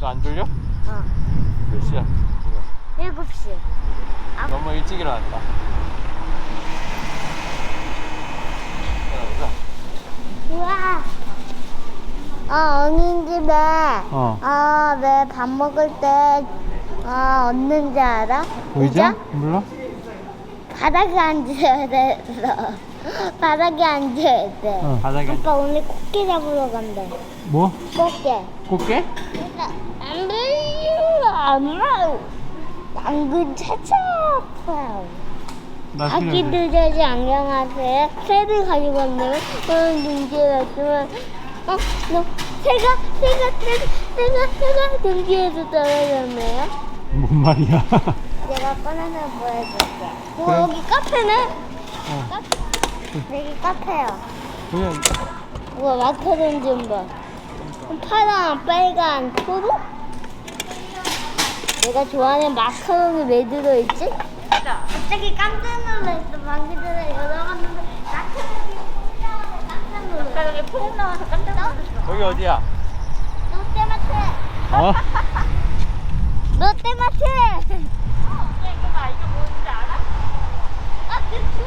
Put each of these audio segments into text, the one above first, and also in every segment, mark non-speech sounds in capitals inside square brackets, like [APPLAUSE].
너안 졸려? 어. 몇 시야? 지금? 7시. 아. 너무 일찍 일어났다. 자, 우와. 어, 언니 집에, 어. 어, 왜밥 먹을 때, 어, 얻는지 알아? 몰라? 바닥에 앉아야 돼서. [LAUGHS] 바닥에 앉아야 돼. 어. 바닥에 아빠 오늘 꽃게 잡으러 간대. 뭐? 꽃게. 꽃게? 안 돼요. 안 돼요. 당근 찾아봐요. 나 아기들이 안녕하세요. 새를 가지고 왔네요. 오늘 등지에 왔지만, 어, 너 새가, 새가, 새가, 새가, 새가 등지에서 떨어졌네요. 뭔 말이야? 내가 꺼내서 보여줄게. 어, 그래. 여기 카페네? 어. 카페. 여기 카페요. 그냥 우와, 마카롱 좀 봐. 파랑, 빨간, 초록? 내가 좋아하는 마카롱이 왜 들어있지? 갑자기 깜짝 놀랐어. 방금 전에 열어봤는데 마카롱이 깜짝 놀랐어. 마카롱이 퐁 나와서 깜짝 놀랐어. 여기 어디야? 롯데마트! 어? 롯데마트! 어, 이거 봐, 이거 뭔지 알아? 아, 그 귤!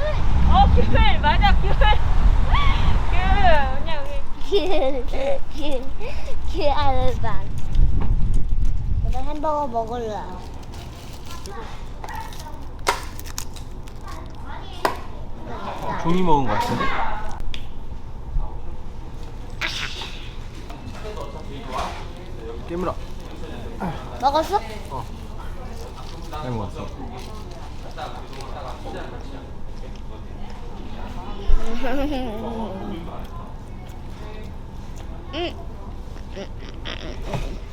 어, 귤, 맞아, 귤. 귤, 그냥 여기. 귤, 귤, 귤 알반. 햄버거 먹을래. 종이 먹은 거 같은데? 깨물어. 먹었어? 잘 먹었어. 응. [LAUGHS]